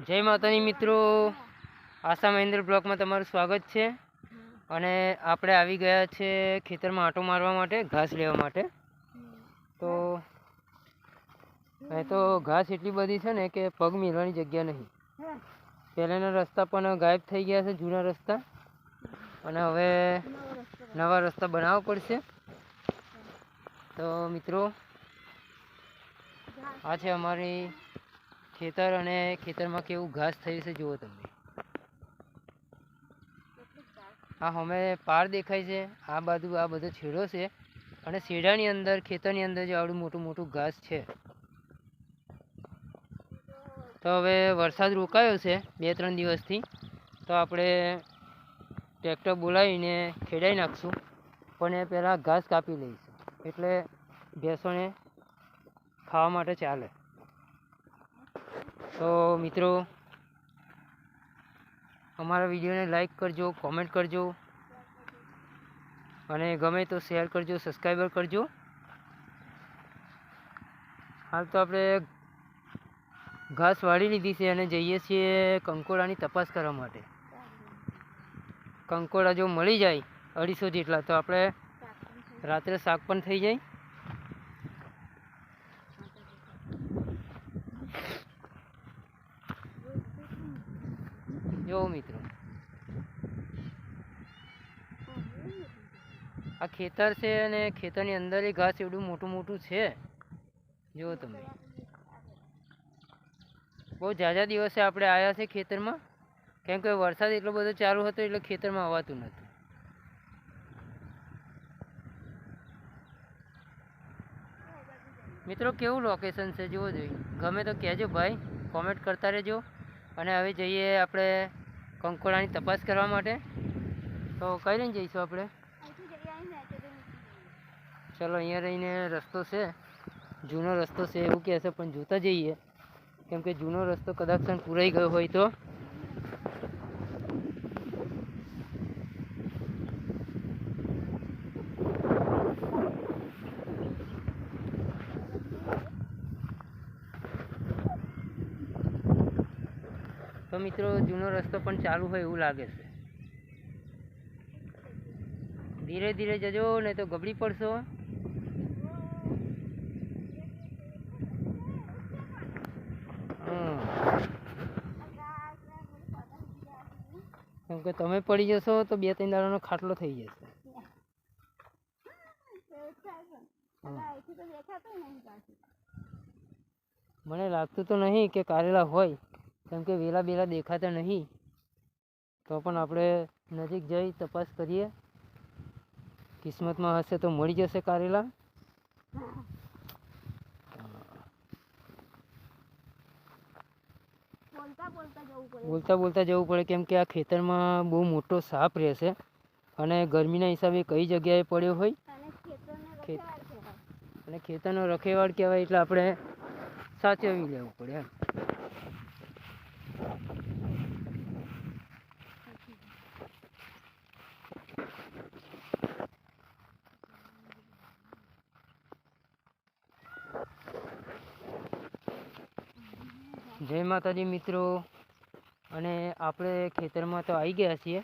જય માતાની મિત્રો. આશા મહેન્દ્ર બ્લોકમાં તમારું સ્વાગત છે. અને આપણે આવી ગયા છે ખેતરમાં આંટો મારવા માટે, ઘાસ લેવા માટે. તો અહીં તો ઘાસ એટલી બધી છે ને કે પગ મેળવાની જગ્યા નહીં. પહેલાંના રસ્તા પણ ગાયબ થઈ ગયા છે, જૂના રસ્તા. અને હવે નવા રસ્તા બનાવવા પડશે. તો મિત્રો, આ છે અમારી ખેતર અને ખેતરમાં કેવું ઘાસ થયું છે જુઓ તમે. આ અમે પાર દેખાય છે, આ બાજુ આ બધો છેડો છે અને શેડાની અંદર, ખેતરની અંદર જે આવડું મોટું મોટું ઘાસ છે. તો હવે વરસાદ રોકાયો છે બે ત્રણ દિવસથી, તો આપણે ટ્રેક્ટર બોલાવીને ખેડાઈ નાખશું, પણ એ પહેલાં ઘાસ કાપી લઈશું, એટલે ભેંસોને ખાવા માટે ચાલે. તો મિત્રો, અમારા વિડીયોને લાઈક કરજો, કોમેન્ટ કરજો, અને ગમે તો શેર કરજો, સબસ્ક્રાઈબર કરજો. હાલ તો આપણે ઘાસ વાળી લીધી છે અને જઈએ છીએ કંકોડાની તપાસ કરવા માટે. કંકોડા જો મળી જાય અઢીસો જેટલા, તો આપણે રાત્રે શાક પણ થઈ જાય. જો મિત્રો. આ ખેતર છે અને ખેતરની અંદર એ ઘાસ એવડું મોટું મોટું છે. જુઓ તમે. બહુ ઝાઝા દિવસે આપણે આવ્યા છે ખેતરમાં. કેમ કે વરસાદ એટલો બધો ચાલુ હતો એટલે ખેતરમાં આવતું નહોતું. મિત્રો, કેવું લોકેશન છે? જુઓ જોઈએ ગમે તો કહેજો ભાઈ. કોમેન્ટ કરતા રહેજો. અને હવે જઈએ આપણે કંકોડાની તપાસ કરવા માટે. તો કઈ લઈને જઈશું આપણે? ચલો, અહીંયા રહીને રસ્તો છે. જૂનો રસ્તો છે એવું કહે છે, પણ જોતા જઈએ. કેમ કે જૂનો રસ્તો કદાચ પૂરાઈ ગયો હોય તો. તો મિત્રો જૂનો રસ્તો પણ ચાલુ હોય એવું લાગે છે ધીરે ધીરે જજો નહીં તો ગબડી પડશો. કેમ કે તમે પડી જશો તો બે ત્રણ દાડાનો ખાટલો થઈ જશે. મને લાગતું તો નહીં કે કારેલા હોય કેમ કે વેલા બેલા દેખાતા નહીં. તો પણ આપણે નજીક જઈ તપાસ કરીએ. કિસ્મતમાં હશે તો મળી જશે કારેલા. બોલતા બોલતા જવું પડે. કેમ કે આ ખેતરમાં બહુ મોટો સાપ રહેશે અને ગરમીના હિસાબે કઈ જગ્યાએ પડ્યો હોય? ખેત અને ખેતરનો રખેવાળ કહેવાય એટલે આપણે સાચવી લેવું પડે એમ. જય માતાજી મિત્રો. અને આપણે ખેતરમાં તો આવી ગયા છીએ.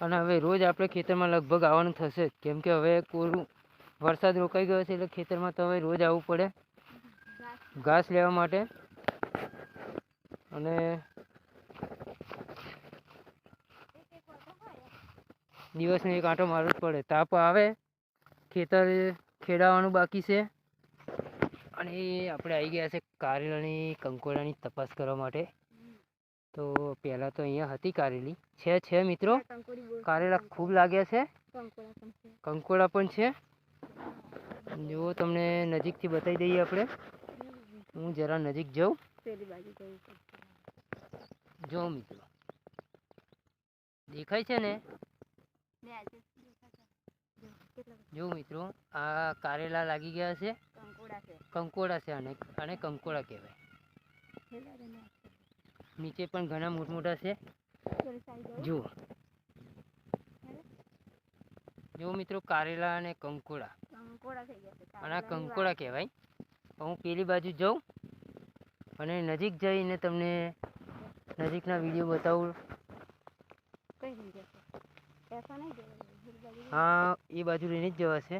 અને હવે રોજ આપણે ખેતરમાં લગભગ આવવાનું થશે જ. કેમ કે હવે કોરું વરસાદ રોકાઈ ગયો છે એટલે ખેતરમાં તો હવે રોજ આવવું પડે. ઘાસ લેવા માટે. અને દિવસનો એક આંટો મારવો જ પડે. તાપ આવે. ખેતર ખેડાવાનું બાકી છે. અને આપણે આવી ગયા છે કારેલાની કંકોડાની તપાસ કરવા માટે. તો પહેલાં તો અહીંયા હતી કારેલી. છે છે મિત્રો? કારેલા ખૂબ લાગ્યા છે. કંકોડા પણ છે. જુઓ તમને નજીકથી બતાવી દઈએ આપણે. હું જરા નજીક જાઉં. જો મિત્રો. દેખાય છે ને? જો મિત્રો આ કારેલા લાગી ગયા છે. કંકોડા છે. અને અને કંકોડા કહેવાય. નીચે પણ ઘણા મોટા મોટા છે જુઓ. જુઓ મિત્રો કારેલા અને કંકોડા. અને આ કંકોડા કહેવાય. હું પેલી બાજુ જાઉં અને નજીક જઈને તમને નજીકના વીડિયો બતાવું. હા એ બાજુ લઈને જ જવાશે.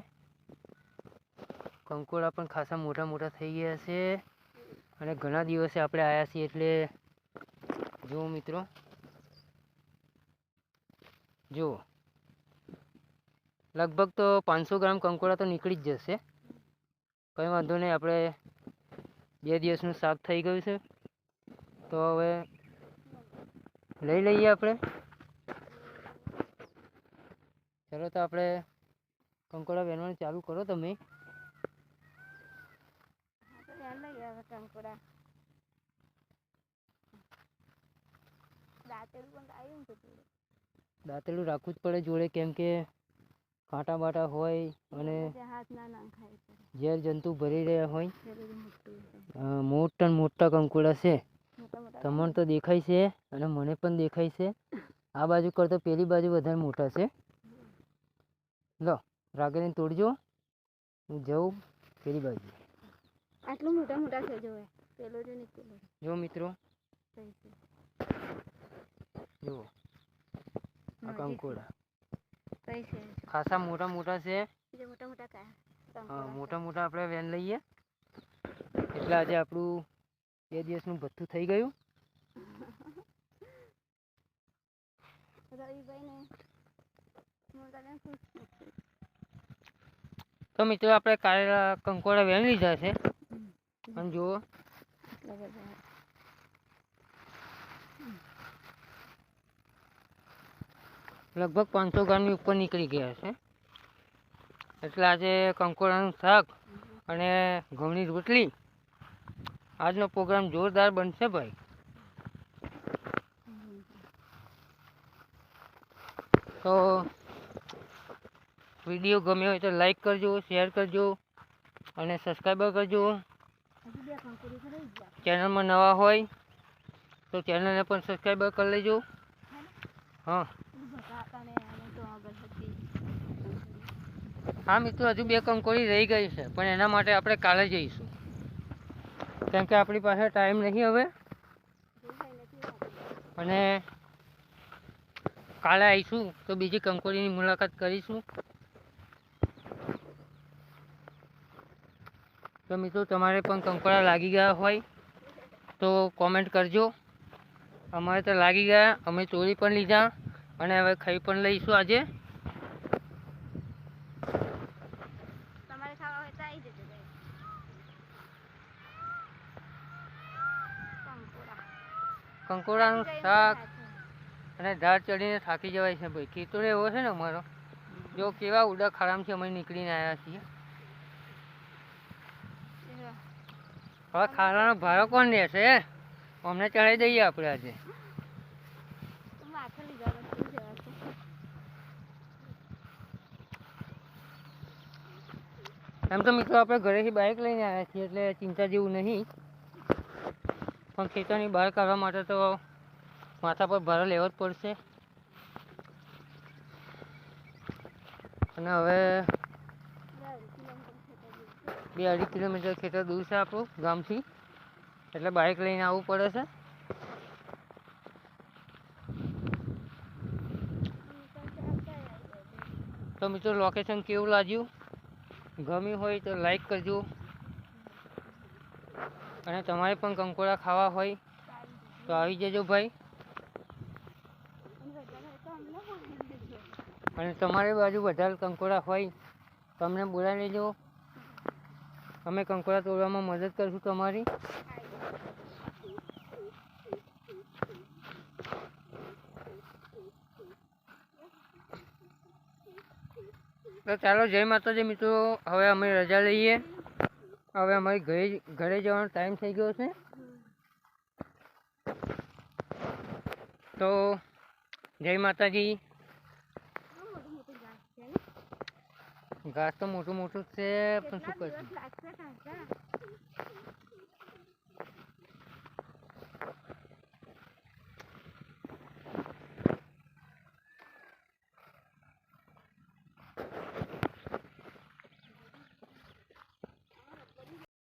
કંકોડા પણ ખાસા મોટા મોટા થઈ ગયા છે. અને ઘણા દિવસે આપણે આવ્યા છીએ એટલે જુઓ મિત્રો જુઓ લગભગ તો પાંચસો ગ્રામ કંકોડા તો નીકળી જ જશે. કંઈ વાંધો નહીં, આપણે બે દિવસનું શાક થઈ ગયું છે. તો હવે લઈ લઈએ આપણે. ચલો તો આપણે કંકોડા વેનવાનું ચાલુ કરો તમે તો યાર લઈ દાંતેલું પણ આવ્યું ને તો દાંતેલું રાખવું જ પડે જોડે કેમ કે કાંટા બાટા હોય અને હાથ ના નાખાય ઝેર જંતુ ભરી રહ્યા હોય. મોટું મોટા કંકોડા છે. તમને તો દેખાય છે અને મને પણ દેખાય છે. આ બાજુ કરતો પેલી બાજુ વધારે મોટા છે. લો રાગેને તોડજો. હું જાઉં પેલી બાજુ. આટલું મોટા મોટા છે જોવે પેલો જો ને પેલો. જો મિત્રો. જુઓ આ કંકોડા. ખાસા મોટા મોટા છે. મોટા મોટા હા મોટા મોટા આપણે વેન લઈએ. એટલે આજે આપણું બે દિવસનું ભથ્થું થઈ ગયું. તો મિત્રો આપણે કારેલા કંકોડા વેન લીધા છે. અને જુઓ. લગભગ પાંચસો ગ્રામની ઉપર નીકળી ગયા છે એટલે આજે કંકોડાનું શાક અને ઘઉંની રોટલી. આજનો પ્રોગ્રામ જોરદાર બનશે ભાઈ. તો વીડિયો ગમ્યો હોય તો લાઈક કરજો શેર કરજો અને સબસ્ક્રાઈબર કરજો. ચેનલમાં નવા હોય તો ચેનલને પણ સબસ્ક્રાઈબર કરી લેજો. હા. હા મિત્રો, હજુ બે કંકોડી રહી ગઈ છે, પણ એના માટે આપણે કાલે જઈશું. કેમ કે આપણી પાસે ટાઈમ નહીં હવે. અને કાલે આવીશું તો બીજી કંકોડીની મુલાકાત કરીશું. તો મિત્રો તમારે પણ કંકોડા લાગી ગયા હોય તો કોમેન્ટ કરજો. અમારે તો લાગી ગયા અમે ચોરી પણ લીધા અને હવે ખાઈ પણ લઈશું આજે. કંકોડાનું શાક અને ધાર ચડીને થાકી જવાય છે ભાઈ. ખેતરો એવો છે ને અમારો? જો કેવા ઉડા ખાડામાંથી અમે નીકળીને આવ્યા છીએ જો, હવે ખાવાનો ભારો કોણ દેશે અમને ચડાવી દઈએ આપણે આજે. એમ તો મિત્રો આપણે ઘરેથી બાઇક લઈને આવ્યા છીએ એટલે ચિંતા જેવું નહીં. પણ ખેતરની બહાર કાઢવા માટે તો માથા પર ભારો લેવો જ પડશે. અને હવે બે અઢી કિલોમીટર ખેતર દૂર છે આપણું ગામથી. એટલે બાઇક લઈને આવવું પડે છે. તો મિત્રો લોકેશન કેવું લાગ્યું? ગમ્યું હોય તો લાઈક કરજો. અને તમારે પણ કંકોડા ખાવા હોય તો આવી જજો ભાઈ. અને તમારી બાજુ બધા કંકોડા હોય, તમને બોલાવી લેજો. અમે કંકોડા તોડવામાં મદદ કરીશું તમારી. તો ચાલો, જય માતાજી મિત્રો. હવે અમે રજા લઈએ. હવે અમારી ઘરે ઘરે જવાનો ટાઈમ થઈ ગયો છે. તો જય માતાજી. ઘાસ તો મોટું મોટું છે પણ શું કરશું